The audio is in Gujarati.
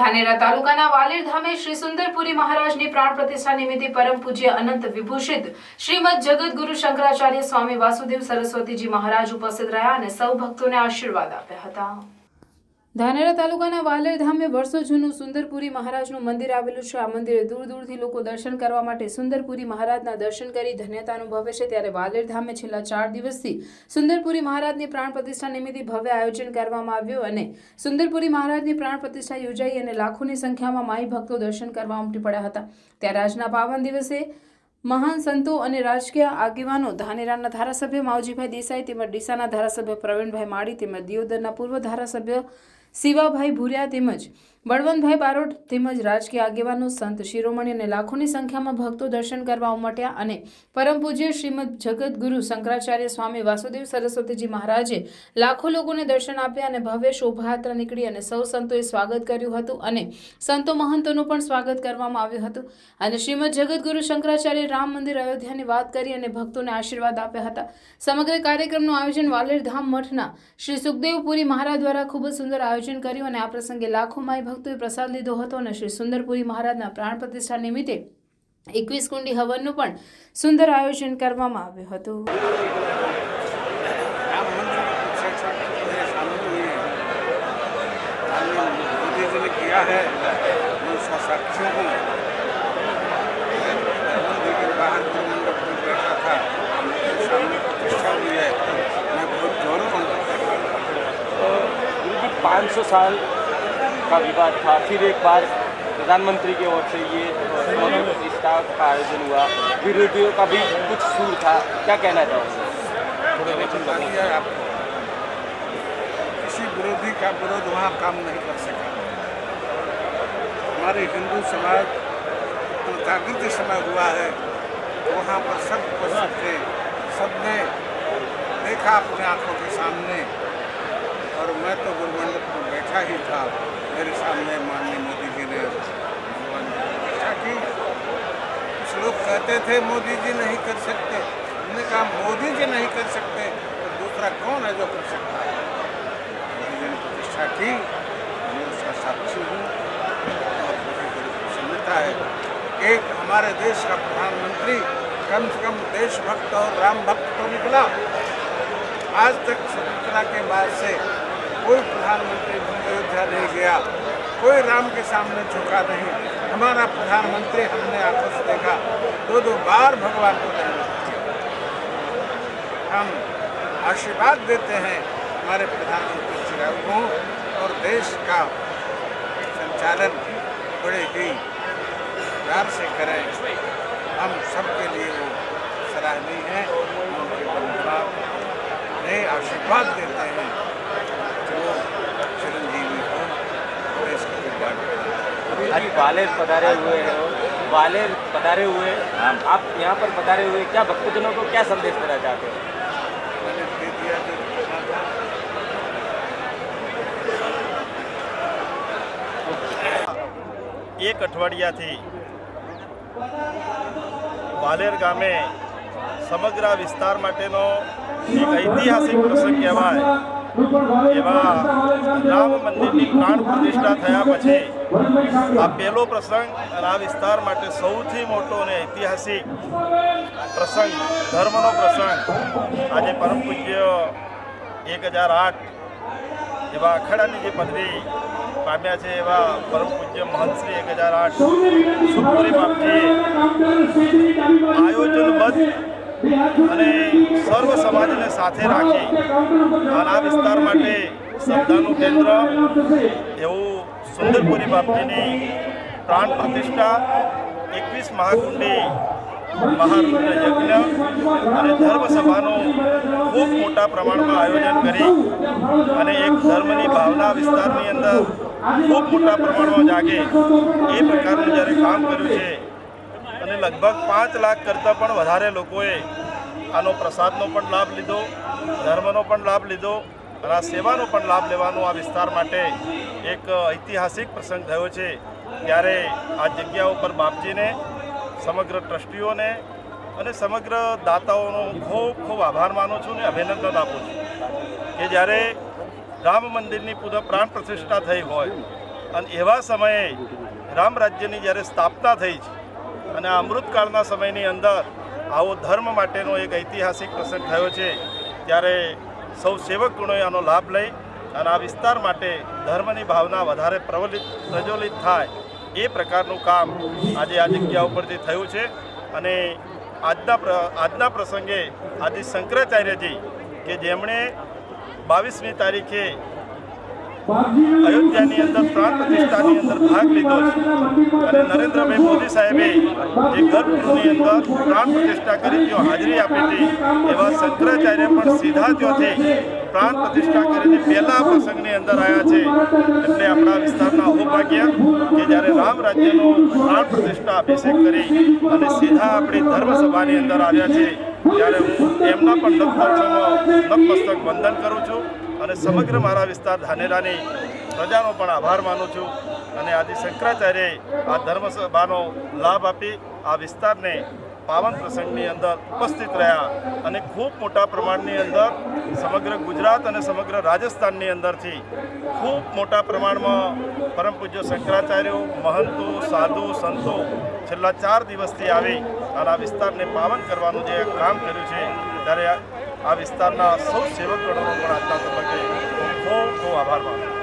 ધાનેરા તાલુકાના વાલેર ધામે શ્રી સુંદરપુરી મહારાજની પ્રાણ પ્રતિષ્ઠા નિમિત્તે પરમ પૂજ્ય અનંત વિભૂષિત શ્રીમદ જગદગુરુ શંકરાચાર્ય સ્વામી વાસુદેવ સરસ્વતીજી મહારાજ ઉપસ્થિત રહ્યા અને સૌ ભક્તોને આશીર્વાદ આપ્યા હતા. ધાનેરા તાલુકાના વાલેર ધામે વર્ષો જૂનું સુંદરપુરી મહારાજનું મંદિર આવેલું છે. આ મંદિરે દૂર દૂરથી લોકો દર્શન કરવા માટે સુંદરપુરી મહારાજના દર્શન કરી ધન્યતા અનુભવે છે. ત્યારે વાલેર ધામે છેલ્લા ચાર દિવસથી સુંદરપુરી મહારાજની પ્રાણ પ્રતિષ્ઠા નિમિત્તે ભવ્ય આયોજન કરવામાં આવ્યું અને સુંદરપુરી મહારાજની પ્રાણ પ્રતિષ્ઠા યોજાઈ અને લાખોની સંખ્યામાં માઈ ભક્તો દર્શન કરવા ઉમટી પડ્યા હતા. ત્યારે આજના પાવન દિવસે મહાન સંતો અને રાજકીય આગેવાનો ધાનેરાના ધારાસભ્ય માવજીભાઈ દેસાઈ તેમજ ડીસાના ધારાસભ્ય પ્રવીણભાઈ માળી તેમજ દિયોદરના પૂર્વ ધારાસભ્ય શિવાભાઈ ભૂર્યા તેમજ બળવંતભાઈ બારોટ તેમજ રાજકીય આગેવાનો, સંત શિરોમણી અને લાખોની સંખ્યામાં ભક્તો દર્શન કરવા ઉમટ્યા અને પરમ પૂજ્ય શ્રીમદ જગતગુરુ શંકરાચાર્ય સ્વામી વાસુદેવ સરસ્વતીજી મહારાજે લાખો લોકોને દર્શન આપ્યા અને ભવ્ય શોભાયાત્રા નીકળી અને સૌ સંતોએ સ્વાગત કર્યું હતું અને સંતો મહંતોનું પણ સ્વાગત કરવામાં આવ્યું હતું. અને શ્રીમદ જગતગુરુ શંકરાચાર્ય રામ મંદિર અયોધ્યાની વાત કરી અને ભક્તોને આશીર્વાદ આપ્યા હતા. સમગ્ર કાર્યક્રમનું આયોજન વાલેર ધામ મઠના શ્રી સુખદેવપુરી મહારાજ દ્વારા ખૂબ જ સુંદર આયોજન કર્યું અને આ પ્રસંગે લાખો માઈ ભક્તોએ પ્રસાદ લીધો હતો અને શ્રી સુંદરપુરી મહારાજના પ્રાણ પ્રતિષ્ઠા નિમિત્તે એકવીસ કુંડી હવનનું પણ સુંદર આયોજન કરવામાં આવ્યું હતું राम मंदिर की शिक्षा मेरे सामने हुई है माननीय मोदी जी ने किया है मैं उसका साक्षी हूँ मैं मंदिर के बाहर गुरु मंडप में बैठा था मेरे सामने प्रतिष्ठा हुई है मैं बहुत गौरव अनुभव कर रहा हूँ गुरु जी पाँच सौ साल का विवाद था। फिर एक बार प्रधानमंत्री की ओर से ये प्रतिष्ठा का आयोजन हुआ। विरोधियों का भी कुछ सूर था। क्या कहना चाहोगे? किसी विरोधी का विरोध वहाँ काम नहीं कर सका। हमारे हिंदू समाज तो जागृति समय हुआ है, वहाँ पर सब उपस्थित थे। सबने देखा अपने आँखों के सामने। और मैं तो गुरुमंडप बैठा ही था। मेरे सामने माननीय मोदी जी ने की की कुछ लोग कहते थे, मोदी जी नहीं कर सकते। हमने कहा, मोदी जी नहीं कर सकते। तो दूसरा कौन है जो कर सकता है? मोदी जी ने प्रतिष्ठा की। मैं उसका साक्षी हूँ। और मुझे बड़ी प्रसन्नता है। एक हमारे देश का प्रधानमंत्री कम से कम देशभक्त और राम भक्त तो निकला। आज तक स्वतंत्रता के बाद से कोई प्रधानमंत्री अयोध्या नहीं गया, कोई राम के सामने झुका नहीं। हमारा प्रधानमंत्री हमने आँखों से देखा दो दो बार भगवान को किया हम आशीर्वाद देते हैं, हमारे प्रधानमंत्री जी को और देश का संचालन बड़े ही प्यार से करें। हम सबके लिए वो सराहनीय है उनके परंपरा नए आशीर्वाद देते हैं। आज ग्वालियर पधारे हुए हैं ग्वालियर पधारे हुए आप यहाँ पर पधारे हुए क्या भक्तजनों को क्या संदेश देना चाहते हो मैंने दे दिया जो कहना था એક અઠવાડિયાથી વાલેર ગામે સમગ્ર આ વિસ્તાર માટેનો એક ઐતિહાસિક પ્રસંગ કહેવાય એવા રામ મંદિરની પ્રાણ પ્રતિષ્ઠા થયા પછી આ પહેલો પ્રસંગ અને આ વિસ્તાર માટે સૌથી મોટો અને ઐતિહાસિક પ્રસંગ ધર્મનો પ્રસંગ. આજે પરમ પૂજ્ય એક હજાર આઠ એવા અખાડાની જે પદવી પામ્યા છે એવા પરમ પૂજ્ય મહંતશ્રી એક હજાર આઠ સુખપુરી બાપજીએ આયોજનબદ્ધ અને સર્વ સમાજને સાથે રાખી. અને આ વિસ્તાર માટે શ્રદ્ધાનું કેન્દ્ર એવું સુંદરપુરી બાપજીની પ્રાણ પ્રતિષ્ઠા એકવીસ મહાકુંડી મહારુદ્ર યજ્ઞ અને ધર્મસભાનું ખૂબ મોટા પ્રમાણમાં આયોજન કરી અને એક ધર્મની ભાવના વિસ્તારની અંદર ખૂબ મોટા પ્રમાણમાં જાગે એ પ્રકારનું જ્યારે કામ કર્યું છે અને લગભગ પાંચ લાખ કરતાં પણ વધારે લોકોએ આનો પ્રસાદનો પણ લાભ લીધો, ધર્મનો પણ લાભ લીધો અને આ સેવાનો પણ લાભ લેવાનો આ વિસ્તાર માટે એક ઐતિહાસિક પ્રસંગ થયો છે, ત્યારે આ જગ્યા ઉપર બાપજીને, સમગ્ર ટ્રસ્ટીઓને અને સમગ્ર દાતાઓનો ખૂબ ખૂબ આભાર માનું છું અને અભિનંદન આપું છું કે જ્યારે રામ મંદિરની પુનઃ પ્રાણ પ્રતિષ્ઠા થઈ હોય અને એવા સમયે રામ રાજ્યની જ્યારે સ્થાપના થઈ છે અને આ અમૃતકાળના સમયની અંદર આવો ધર્મ માટેનો એક ઐતિહાસિક પ્રસંગ થયો છે, ત્યારે સૌ સેવક ગણોએ આનો લાભ લઈ અને આ વિસ્તાર માટે ધર્મની ભાવના વધારે પ્રવલિત, પ્રજ્વલિત થાય એ પ્રકારનું કામ આજે આ જગ્યા ઉપરથી થયું છે. અને આજના આજના પ્રસંગે આદિ શંકરાચાર્યજી કે જેમણે બાવીસમી તારીખે અયોધ્યાની અંદર પ્રાણ પ્રતિષ્ઠાની અંદર ભાગ લીધો છે. અને નરેન્દ્રભાઈ મોદી સાહેબે જે ગર્ભગૃહની અંદર પ્રાણ પ્રતિષ્ઠા કરી જો હાજરી આપી હતી. એવા શંકરાચાર્ય પણ સીધા જ્યોથી પ્રાણ પ્રતિષ્ઠા કરીને પહેલા પ્રસંગની અંદર આવ્યા છે. એટલે આપણા વિસ્તારના અહોભાગ્ય કે જ્યારે રામ રાજ્યનો પ્રાણ પ્રતિષ્ઠા અભિષેક કરી અને સીધા આપણી ધર્મસભાની અંદર આવ્યા છે. ત્યારે હું એમના પણ નતમસ્તક નતમસ્તક વંદન કરું છું. અને સમગ્ર મારા વિસ્તાર ધાનેરાની પ્રજાનો પણ આભાર માનું છું અને આદિ શંકરાચાર્યએ આ ધર્મસભાનો લાભ આપી આ વિસ્તારને પાવન પ્રસંગની અંદર ઉપસ્થિત રહ્યા અને ખૂબ મોટા પ્રમાણની અંદર સમગ્ર ગુજરાત અને સમગ્ર રાજસ્થાનની અંદરથી ખૂબ મોટા પ્રમાણમાં પરમ પૂજ્ય શંકરાચાર્યો, મહંતો, સાધુ, સંતો છેલ્લા ચાર દિવસથી આવી અને આ વિસ્તારને પાવન કરવાનું જે કામ કર્યું છે, ત્યારે આ- વિસ્તારના સૌ સેવકોનો પણ આજના તબક્કે ખૂબ ખૂબ આભાર માનું